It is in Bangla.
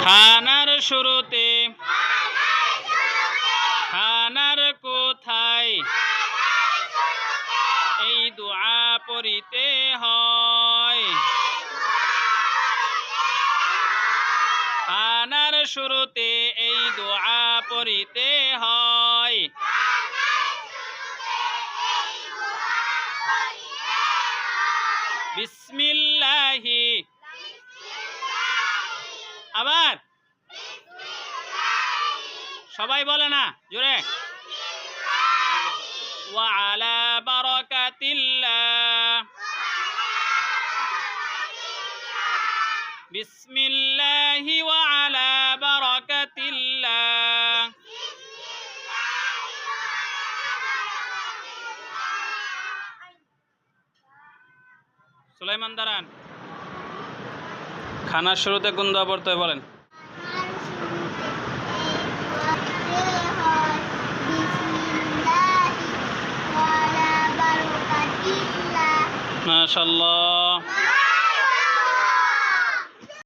খানার শুরুতে খানার কোথায়? এই দোয়া পড়িতে হয়। খানার শুরুতে এই দোয়া পড়িতে হয়। বিসমিল্লাহি আবার সবাই বলে না জোরে وعلى بركة الله بسم الله وعلى بركة الله সুলাইমান দারান খানার শুরুতে কোন দোয়া পড়তে হয় বলেন। মাশাল্লাহ।